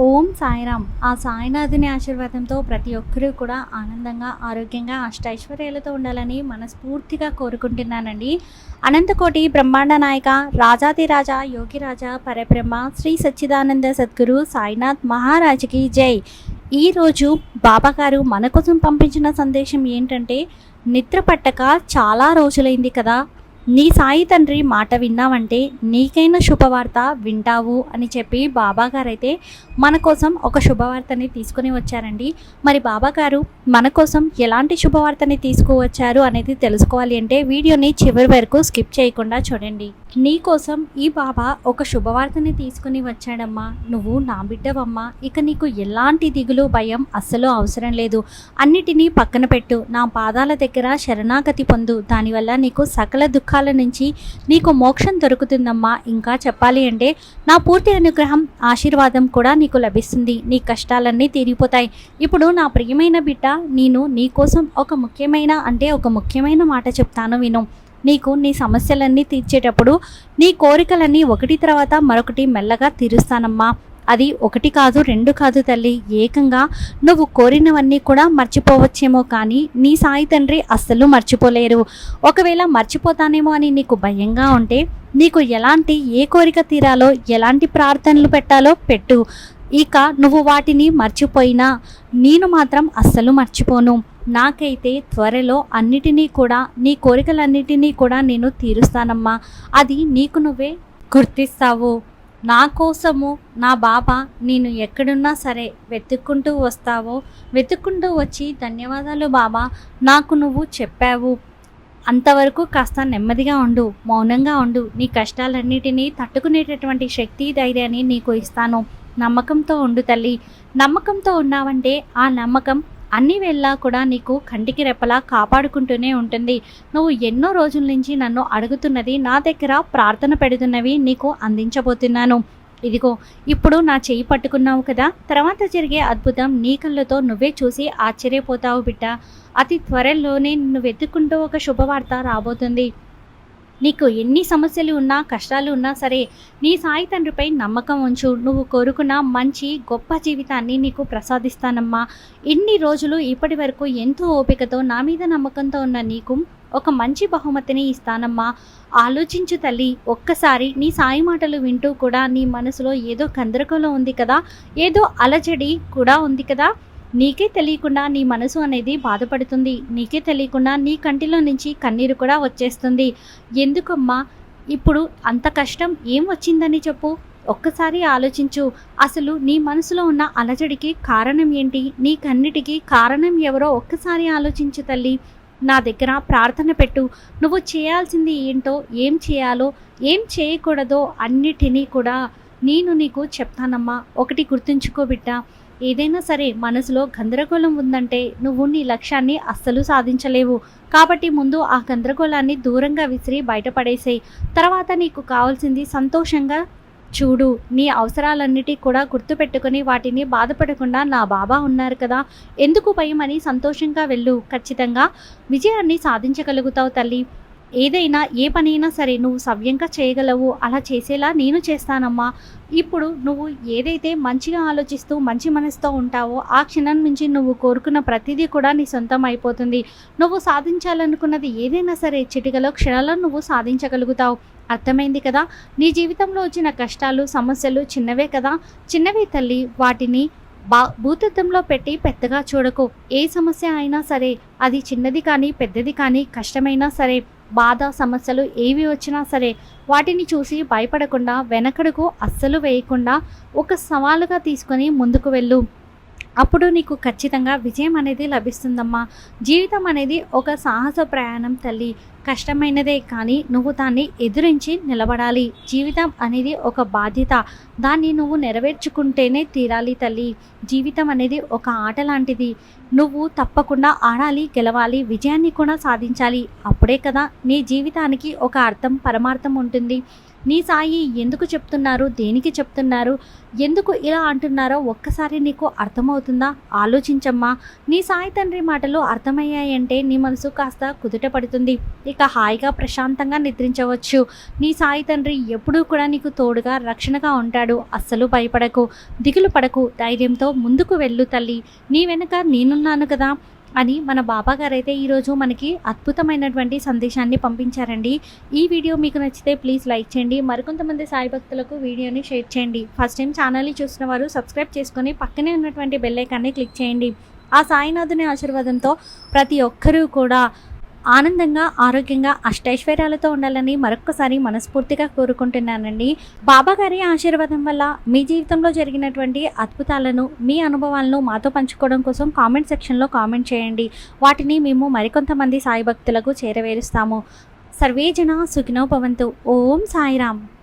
ఓం సాయిరామ్. ఆ సాయినాథుని ఆశీర్వాదంతో ప్రతి ఒక్కరూ కూడా ఆనందంగా ఆరోగ్యంగా అష్టైశ్వర్యాలతో ఉండాలని మనస్ఫూర్తిగా కోరుకుంటున్నానండి. అనంతకోటి బ్రహ్మాండ నాయక రాజాదిరాజా యోగిరాజా పరబ్రహ్మ శ్రీ సచ్చిదానంద సద్గురు సాయినాథ్ మహారాజుకి జై. ఈరోజు బాబాగారు మన కోసం పంపించిన సందేశం ఏంటంటే నిద్ర పట్టక చాలా రోజులైంది కదా నీ సాయి తండ్రి మాట విన్నావంటే నీకైనా శుభవార్త వింటావు అని చెప్పి బాబాగారైతే మన కోసం ఒక శుభవార్తని తీసుకుని వచ్చారండి. మరి బాబాగారు మన కోసం ఎలాంటి శుభవార్తని తీసుకువచ్చారు అనేది తెలుసుకోవాలి అంటే వీడియోని చివరి వరకు స్కిప్ చేయకుండా చూడండి. నీ కోసం ఈ బాబా ఒక శుభవార్తని తీసుకుని వచ్చాడమ్మా. నువ్వు నా బిడ్డవమ్మా. ఇక నీకు ఎలాంటి దిగులు భయం అస్సలు అవసరం లేదు. అన్నిటినీ పక్కన పెట్టు. నా పాదాల దగ్గర శరణాగతి పొందు. దానివల్ల నీకు సకల దుఃఖాల నుంచి నీకు మోక్షం దొరుకుతుందమ్మా. ఇంకా చెప్పాలి అంటే నా పూర్తి అనుగ్రహం ఆశీర్వాదం కూడా నీకు లభిస్తుంది. నీ కష్టాలన్నీ తీరిపోతాయి. ఇప్పుడు నా ప్రియమైన బిడ్డ నేను నీ కోసం ఒక ముఖ్యమైన అంటే ఒక ముఖ్యమైన మాట చెప్తాను విను. నీకు నీ సమస్యలన్నీ తీర్చేటప్పుడు నీ కోరికలన్నీ ఒకటి తర్వాత మరొకటి మెల్లగా తీరుస్తానమ్మా. అది ఒకటి కాదు రెండు కాదు తల్లి. ఏకంగా నువ్వు కోరినవన్నీ కూడా మర్చిపోవచ్చేమో కానీ నీ సాయి తండ్రి అస్సలు మర్చిపోలేరు. ఒకవేళ మర్చిపోతానేమో అని నీకు భయంగా ఉంటే నీకు ఎలాంటి ఏ కోరిక తీరాలో ఎలాంటి ప్రార్థనలు పెట్టాలో పెట్టు. ఇక నువ్వు వాటిని మర్చిపోయినా నేను మాత్రం అస్సలు మర్చిపోను. నాకైతే త్వరలో అన్నిటినీ కూడా నీ కోరికలన్నిటినీ కూడా నేను తీరుస్తానమ్మా. అది నీకు నువ్వే గుర్తిస్తావు. నా కోసము నా బాబా నేను ఎక్కడున్నా సరే వెతుక్కుంటూ వస్తావో? వెతుక్కుంటూ వచ్చి ధన్యవాదాలు బాబా. నాకు నువ్వు చెప్పావు. అంతవరకు కాస్త నెమ్మదిగా ఉండు మౌనంగా ఉండు. నీ కష్టాలన్నిటినీ తట్టుకునేటటువంటి శక్తి ధైర్యాన్ని నీకు ఇస్తాను. నమ్మకంతో ఉండు తల్లి. నమ్మకంతో ఉన్నావంటే ఆ నమ్మకం అన్ని వేళలా కూడా నీకు కంటికి రెప్పలా కాపాడుకుంటూనే ఉంటుంది. నువ్వు ఎన్నో రోజుల నుంచి నన్ను అడుగుతున్నది నా దగ్గర ప్రార్థన పెడుతున్నవి నీకు అందించబోతున్నాను. ఇదిగో ఇప్పుడు నా చెయ్యి పట్టుకున్నావు కదా? తర్వాత జరిగే అద్భుతం నీ కళ్ళతో నువ్వే చూసి ఆశ్చర్యపోతావు బిడ్డ. అతి త్వరలోనే నిన్ను వెతుక్కుంటూ ఒక శుభవార్త రాబోతుంది. నీకు ఎన్ని సమస్యలు ఉన్నా కష్టాలు ఉన్నా సరే నీ సాయి తండ్రిపై నమ్మకం ఉంచు. నువ్వు కోరుకున్న మంచి గొప్ప జీవితాన్ని నీకు ప్రసాదిస్తానమ్మా. ఇన్ని రోజులు ఇప్పటి వరకు ఎంతో ఓపికతో నా మీద నమ్మకంతో ఉన్న నీకు ఒక మంచి బహుమతిని ఇస్తానమ్మా. ఆలోచించు తల్లి ఒక్కసారి నీ సాయి మాటలు వింటూ కూడా నీ మనసులో ఏదో కందరగోళం ఉంది కదా? ఏదో అలజడి కూడా ఉంది కదా? నీకే తెలియకుండా నీ మనసు అనేది బాధపడుతుంది. నీకే తెలియకుండా నీ కంటిలో నుంచి కన్నీరు కూడా వచ్చేస్తుంది. ఎందుకమ్మా? ఇప్పుడు అంత కష్టం ఏం వచ్చిందని చెప్పు. ఒక్కసారి ఆలోచించు. అసలు నీ మనసులో ఉన్న అలజడికి కారణం ఏంటి? నీ కన్నిటికి కారణం ఎవరో ఒక్కసారి ఆలోచించు తల్లి. నా దగ్గర ప్రార్థన పెట్టు. నువ్వు చేయాల్సింది ఏంటో ఏం చేయాలో ఏం చేయకూడదో అన్నిటినీ కూడా నేను నీకు చెప్తానమ్మా. ఒకటి గుర్తుంచుకో బిడ్డ. ఏదైనా సరే మనసులో గందరగోళం ఉందంటే నువ్వు నీ లక్ష్యాన్ని అస్సలు సాధించలేవు. కాబట్టి ముందు ఆ గందరగోళాన్ని దూరంగా విసిరి బయటపడేసేయి తర్వాత నీకు కావాల్సింది సంతోషంగా చూడు. నీ అవసరాలన్నిటి కూడా గుర్తుపెట్టుకుని వాటిని బాధపడకుండా నా బాబా ఉన్నారు కదా. ఎందుకు భయం అని సంతోషంగా వెళ్ళు. ఖచ్చితంగా విజయాన్ని సాధించగలుగుతావు తల్లి. ఏదైనా ఏ పనైనా సరే నువ్వు సవ్యంగా చేయగలవు అలా చేసేలా నేను చేస్తానమ్మా. ఇప్పుడు నువ్వు ఏదైతే మంచిగా ఆలోచిస్తూ మంచి మనసుతో ఉంటావో ఆ క్షణం నుంచి నువ్వు కోరుకున్న ప్రతిదీ కూడా నీ సొంతం అయిపోతుంది. నువ్వు సాధించాలనుకున్నది ఏదైనా సరే చిటికలో క్షణాల్లో నువ్వు సాధించగలుగుతావు. అర్థమైంది కదా? నీ జీవితంలో వచ్చిన కష్టాలు సమస్యలు చిన్నవే కదా? చిన్నవే తల్లి వాటిని బా భూతత్వంలో పెట్టి పెద్దగా చూడకు. ఏ సమస్య అయినా సరే అది చిన్నది కానీ పెద్దది కానీ కష్టమైనా సరే బాధ సమస్యలు ఏవి వచ్చినా సరే వాటిని చూసి భయపడకుండా వెనకడుగు అస్సలు వేయకుండా ఒక సవాలుగా తీసుకొని ముందుకు వెళ్ళు. అప్పుడు నీకు ఖచ్చితంగా విజయం అనేది లభిస్తుందమ్మా. జీవితం అనేది ఒక సాహస ప్రయాణం తల్లి. కష్టమైనదే కానీ నువ్వు దాన్ని ఎదురించి నిలబడాలి. జీవితం అనేది ఒక బాధ్యత. దాన్ని నువ్వు నెరవేర్చుకుంటేనే తీరాలి తల్లి. జీవితం అనేది ఒక ఆట లాంటిది. నువ్వు తప్పకుండా ఆడాలి గెలవాలి విజయాన్ని కూడా సాధించాలి. అప్పుడే కదా నీ జీవితానికి ఒక అర్థం పరమార్థం ఉంటుంది. నీ సాయి ఎందుకు చెప్తున్నారు దేనికి చెప్తున్నారు ఎందుకు ఇలా అంటున్నారో ఒక్కసారి నీకు అర్థమవుతుందా? ఆలోచించమ్మా. నీ సాయి తండ్రి మాటలు అర్థమయ్యాయంటే నీ మనసు కాస్త కుదుట పడుతుంది. ఇక హాయిగా ప్రశాంతంగా నిద్రించవచ్చు. నీ సాయి తండ్రి ఎప్పుడూ కూడా నీకు తోడుగా రక్షణగా ఉంటాడు. అస్సలు భయపడకు దిగులు పడకు ధైర్యంతో ముందుకు వెళ్ళు తల్లి. నీ వెనుక చేస్తున్నాను కదా అని మన బాబా గారు అయితే ఈరోజు మనకి అద్భుతమైనటువంటి సందేశాన్ని పంపించారండి. ఈ వీడియో మీకు నచ్చితే ప్లీజ్ లైక్ చేయండి. మరికొంతమంది సాయి భక్తులకు వీడియోని షేర్ చేయండి. ఫస్ట్ టైం ఛానల్ని చూసిన వారు సబ్స్క్రైబ్ చేసుకొని పక్కనే ఉన్నటువంటి బెల్ ఐకాన్ని క్లిక్ చేయండి. ఆ సాయినాథుని ఆశీర్వాదంతో ప్రతి ఒక్కరూ కూడా ఆనందంగా ఆరోగ్యంగా అష్టైశ్వర్యాలతో ఉండాలని మరొక్కసారి మనస్ఫూర్తిగా కోరుకుంటున్నానండి. బాబా గారి ఆశీర్వాదం వల్ల మీ జీవితంలో జరిగినటువంటి అద్భుతాలను మీ అనుభవాలను మాతో పంచుకోవడం కోసం కామెంట్ సెక్షన్లో కామెంట్ చేయండి. వాటిని మేము మరికొంతమంది సాయి భక్తులకు చేరవేరుస్తాము. సర్వేజన సుఖినో భవంతు. ఓం సాయిరామ్.